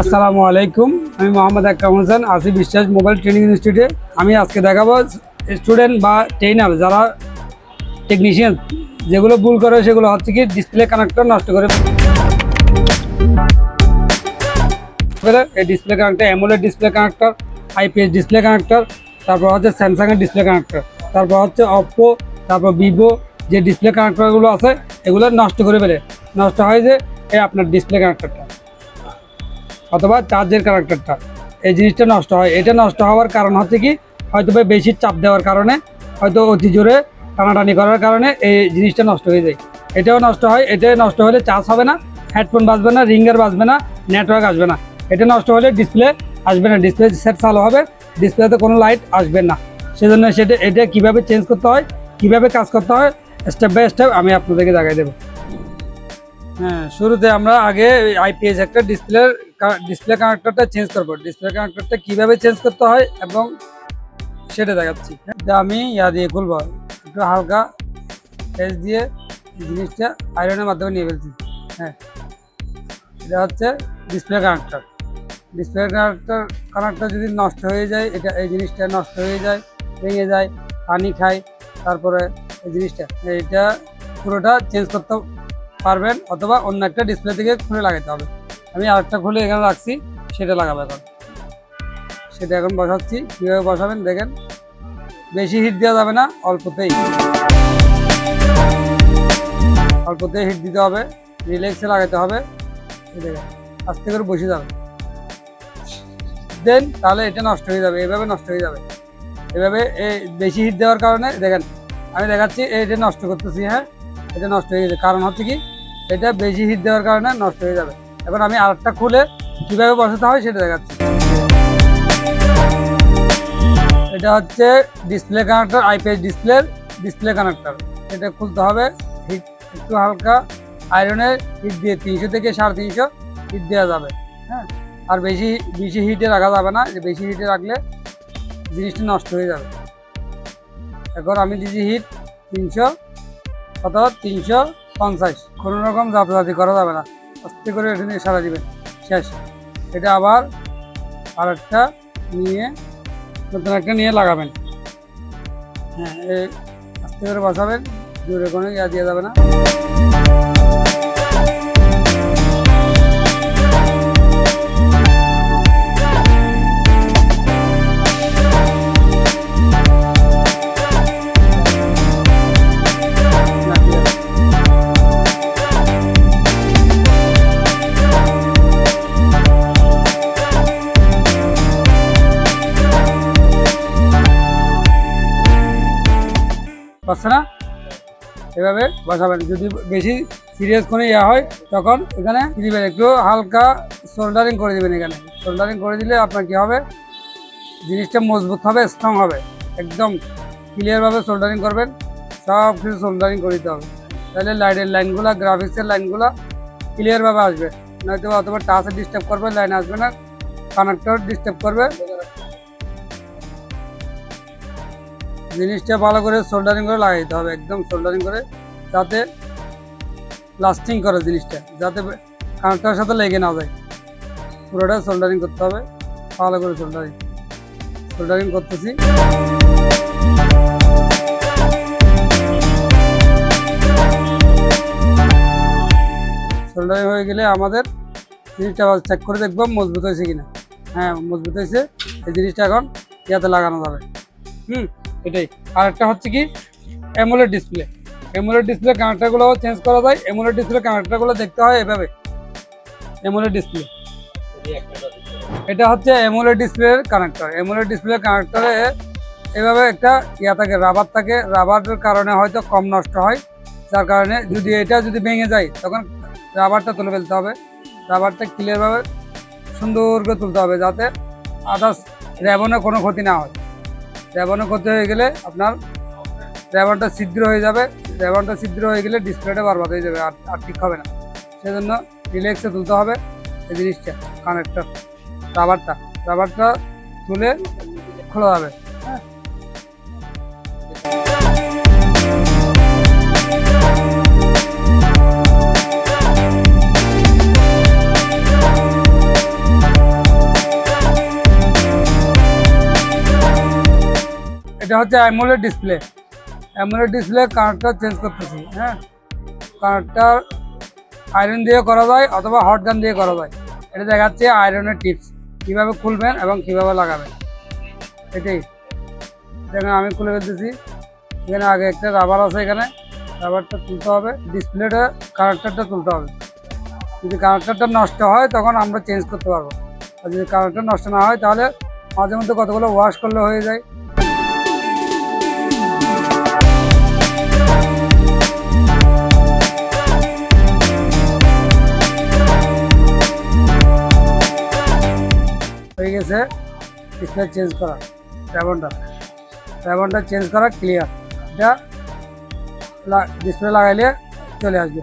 আসসালামু আলাইকুম, আমি মোহাম্মদ আকরাম হোসেন আসি বিশ্বাস, মোবাইল ট্রেনিং ইনস্টিটিউটে। আমি আজকে দেখাবো স্টুডেন্ট বা ট্রেনার যারা টেকনিশিয়ান যেগুলো ভুল করে, সেগুলো হচ্ছে কি ডিসপ্লে কানেক্টর নষ্ট করে। এই display connector AMOLED display connector IPS display connector তারপর হচ্ছে স্যামসাংয়ের ডিসপ্লে কানেক্টর তারপর হচ্ছে অপ্পো তারপর ভিভো যে ডিসপ্লে কানেক্টরগুলো আছে, এগুলো নষ্ট করে ফেলে। নষ্ট হয় যে, এই আপনার ডিসপ্লে কানেক্টরটা অথবা চার্জের কানেক্টরটা এই জিনিসটা নষ্ট হয়। এটা নষ্ট হওয়ার কারণ হচ্ছে কি, হয়তো বা বেশি চাপ দেওয়ার কারণে, হয়তো অতি জোরে টানাটানি করার কারণে এই জিনিসটা নষ্ট হয়ে যায়। এটাও নষ্ট হয়। এটা নষ্ট হলে চার্জ হবে না হেডফোন বাজবে না রিঙ্গার বাজবে না নেটওয়ার্ক আসবে না। এটা নষ্ট হলে ডিসপ্লে আসবে না। ডিসপ্লে সেট চালু হবে ডিসপ্লেতে কোনো লাইট আসবে না। সেজন্য সেটা, এটা কীভাবে চেঞ্জ করতে হয়, কীভাবে কাজ করতে হয় স্টেপ বাই স্টেপ আমি আপনাদেরকে দেখাই দেবো। হ্যাঁ শুরুতে আমরা আগে আইপিএস একটা ডিসপ্লে ডিসপ্লে কানেক্টরটা চেঞ্জ করব। ডিসপ্লে কানেক্টরটা কীভাবে চেঞ্জ করতে হয় এবং সেটা দেখাচ্ছি। এটা আমি ইয়া দিয়ে খুলবো। একটু হালকা এস দিয়ে জিনিসটা আয়রনের মাধ্যমে নিয়ে ফেলছি। হ্যাঁ। এটা হচ্ছে display connector display connector connector যদি নষ্ট হয়ে যায়, এটা, এই জিনিসটা নষ্ট হয়ে যায়, ভেঙে যায়, পানি খায়, তারপরে এই জিনিসটা, এইটা পুরোটা চেঞ্জ করতে পারবেন, অথবা অন্য একটা ডিসপ্লে থেকে খুলে লাগাতে হবে। আমি আরেকটা খুলে এখানে রাখছি, সেটা লাগাবো এখন। সেটা এখন বসাচ্ছি, কীভাবে বসাবেন দেখেন। বেশি হিট দেওয়া যাবে না, অল্পতেই। অল্পতেই হিট দিতে হবে রিল্যাক্সে লাগাতে হবে। দেখেন, আস্তে করে বসে যাবে। দেন তাহলে এটা নষ্ট হয়ে যাবে, এভাবে নষ্ট হয়ে যাবে। এভাবে এই বেশি হিট দেওয়ার কারণে, দেখেন, আমি দেখাচ্ছি, এটা নষ্ট করতেছি হ্যাঁ? এটা নষ্ট হয়ে গেছে। কারণ হচ্ছে কি এটা বেশি হিট দেওয়ার কারণে নষ্ট হয়ে যাবে। এবার আমি আরেকটা খুলে কীভাবে বসাতে হয় সেটা দেখাচ্ছি। এটা হচ্ছে ডিসপ্লে কানেক্টর আইপিএস ডিসপ্লের ডিসপ্লে কানেক্টর এটা খুলতে হবে হিট একটু হালকা। আয়রনের হিট দিয়ে তিনশো থেকে সাড়ে তিনশো হিট দেওয়া যাবে হ্যাঁ? আর বেশি বেশি হিটে রাখা যাবে না, যে বেশি হিটে রাখলে জিনিসটা নষ্ট হয়ে যাবে। এখন আমি দিয়েছি হিট তিনশো, অথবা তিনশো পঞ্চাশ। কোনো রকম জাতাজাতি করা যাবে না। আস্তে করে এটা নিয়ে সারা দিবেন। শেষ। এটা আবার আরেকটা নিয়ে নতুন একটা নিয়ে লাগাবেন। হ্যাঁ আস্তে করে বসাবেন। দূরে কোনো ইয়া দেওয়া যাবে না, পাচ্ছে না এভাবে বসাবেন। যদি বেশি সিরিয়াস কোনো ইয়া হয়, তখন এখানে দিবেন। একটু হালকা সোল্ডারিং করে দিবেন এখানে। সোল্ডারিং করে দিলে আপনার কি হবে? জিনিসটা মজবুত হবে স্ট্রং হবে। একদম ক্লিয়ারভাবে সোল্ডারিং করবেন। সব কিছু সোল্ডারিং করে দিতে হবে। তাহলে লাইটের লাইনগুলো গ্রাফিক্সের লাইনগুলো ক্লিয়ারভাবে আসবে। নয়তো অথবা টাচে ডিস্টার্ব করবে লাইন আসবে না। কানেক্টর ডিস্টার্ব করবে। জিনিসটা ভালো করে সোল্ডারিং করে লাগাই হবে, একদম সোল্ডারিং করে, যাতে লাস্টিং করে জিনিসটা, যাতে কানেক্টারের সাথে লেগে না যায়। পুরোটা সোল্ডারিং করতে হবে, ভালো করে সোল্ডারিং সোল্ডারিং করতেছি। সোল্ডারিং হয়ে গেলে আমাদের জিনিসটা চেক করে দেখব মজবুত হয়েছে কিনা। হ্যাঁ মজবুত হয়েছে। এই জিনিসটা এখন ইয়াতে লাগানো যাবে। হুম। এটাই। আর একটা হচ্ছে কি অ্যামোলেড ডিসপ্লে অ্যামোলেড ডিসপ্লে কানেক্টারগুলো চেঞ্জ করা যায়। অ্যামোলেড ডিসপ্লে কানেক্টারগুলো দেখতে হয় এভাবে। অ্যামোলেড ডিসপ্লে এটা হচ্ছে অ্যামোলেড ডিসপ্লের কানেক্টর অ্যামোলেড ডিসপ্লে কানেক্টরে এভাবে একটা ইয়া থাকে রাবার থাকে। রাবারের কারণে হয়তো কম নষ্ট হয়। যার কারণে যদি এটা যদি ভেঙে যায়, তখন রাবারটা তুলে ফেলতে হবে। রাবারটা ক্লিয়ারভাবে সুন্দর করে তুলতে হবে যাতে আদার্স র্যাবনে কোনো ক্ষতি না হয়। র্যাবনে করতে হয়ে গেলে আপনার র্যাবনটা ছিদ্র হয়ে যাবে। র্যাবনটা ছিদ্র হয়ে গেলে ডিসপ্লেটা বারবার হয়ে যাবে আর আর ঠিক হবে না। সেজন্য রিল্যাক্সে তুলতে হবে এই জিনিসটা কানেক্টর রাবারটা রাবারটা তুলে খোলা যাবে হ্যাঁ। এটা হচ্ছে AMOLED display AMOLED display connector change করতেছি হ্যাঁ? কানেক্টর আয়রন দিয়ে করা যায় অথবা হট গান দিয়ে করা যায়। এটা দেখাচ্ছে আয়রনের টিপস কীভাবে খুলবেন এবং কীভাবে লাগাবেন। এটাই। এখানে আমি খুলে ফেলতেছি। এখানে আগে একটা রাবার আছে এখানে। রাবারটা তুলতে হবে। ডিসপ্লেটা কানেক্টারটা তুলতে হবে। যদি কানেক্টারটা নষ্ট হয় তখন আমরা চেঞ্জ করতে পারব। আর যদি কানেক্টর নষ্ট না হয় তাহলে মাঝে মধ্যে কতগুলো ওয়াশ করলে হয়ে যায়। হয়ে গেছে ডিসপ্লে চেঞ্জ করা র্যাবনটা র্যাবনটা চেঞ্জ করা ক্লিয়ার এটা ডিসপ্লে লাগাইলে চলে আসবে